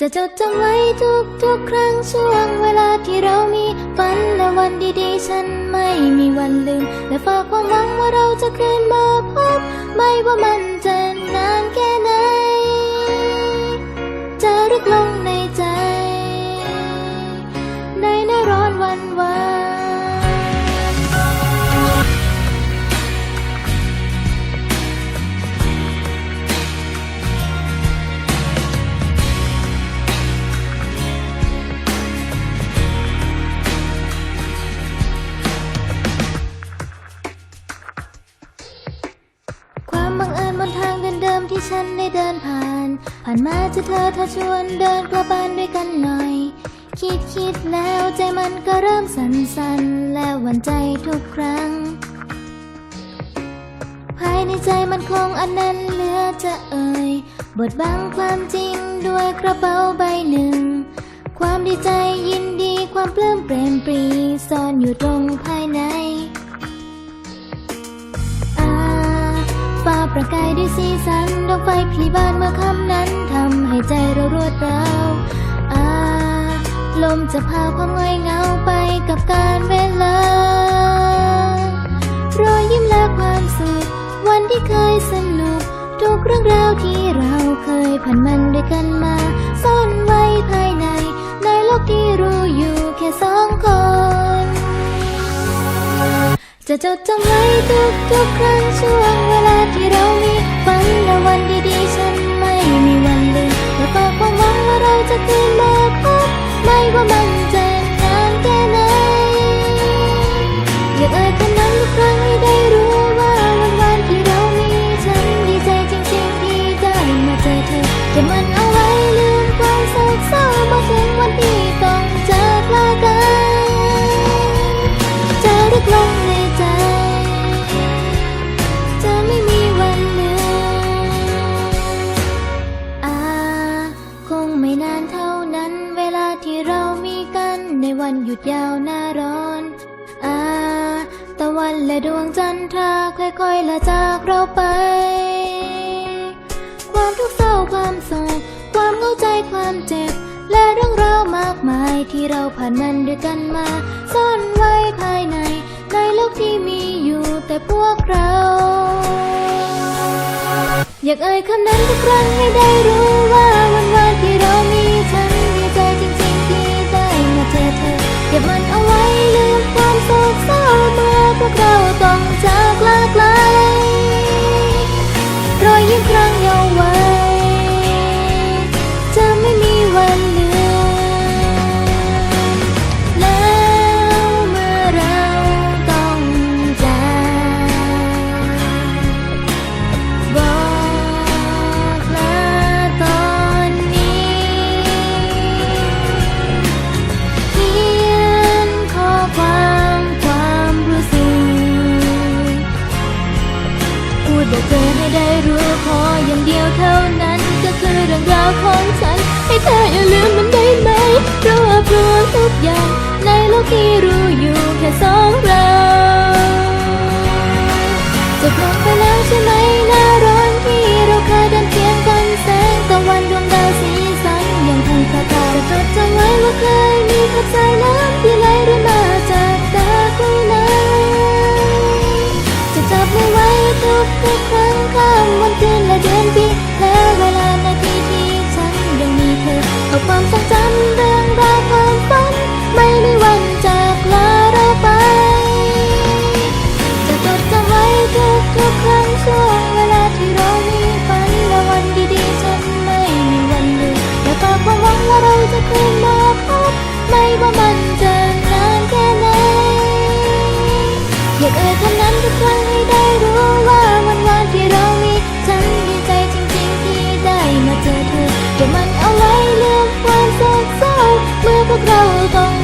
จะจดจำไว้ทุกทุกๆครั้งช่วงเวลาที่เรามีฝันและวันดีๆ ฉันไม่มีวันลืม และฝากความหวังว่าเราจะคืนมาพบ ไม่ว่ามันจะนานแค่ไหน ที่ฉันได้เดินผ่าน ผ่านมาเจะเธอเธอชวนเดินกลับบ้านด้วยกันหน่อย คิดคิดแล้วใจมันก็เริ่มสั่นๆและหวั่นใจทุกครั้ง ภายในใจมันคงอันนั้นเหลือจะเอ่ย บทบังความจริงด้วยกระเป๋าใบหนึ่ง ความดีใจยินดีความปลื้มเปรมปรีซ่อนอยู่ตรงภายในอาฟ้าประกายด้วยสีสัน พลีบานเมื่อค่ำนั้นทำให้ใจเรารวดร้าวอาลมจะพาความเหงอยเงาไปกับการเวลารอยยิ้มและความสุขวันที่เคยสนุก ทุกเรื่องราวที่เราเคยผ่านมันด้วยกันมา ซ่อนไว้ภายใน ในโลกที่รู้อยู่แค่สองคน จะจดจำไว้ทุกทุกครั้งช่วงเวลาที่เรามีฝันและวันดีๆฉัน ไม่มีวันลืมและฝากความหวังว่าเราจะคืนมาพบไม่ว่ามัน วันและดวงจันทราค่อยๆละจากเราไป ความทุกข์เศร้าความโศกความเหงาใจความเจ็บ และเรื่องราวมากมายที่เราผ่านมันด้วยกันมาซ่อนไว้ภายใน ในโลกที่มีอยู่แต่พวกเรา อยากเอ่ยคำนั้นทุกครั้งให้ได้รู้าวของฉัน ให้เธออย่าลืมมันได้ไหมรวบรวงทุกอย่าง ในโลกที่รู้อยู่แค่สองเรา ความทรงจำเรื่องราวความฝัน ไม่มีวันจากลาเราไป จะจดจำไว้ทุกทุกคนช่วงเวลาที่เรามีฝันและวันดีๆฉันไม่มีวันลืมและก็ความหวังว่าเราจะคืนมาพบไม่ว่ามันจะนานแค่ไหนอยาเอ่ยคำนั้นทุกครั้ง 够懂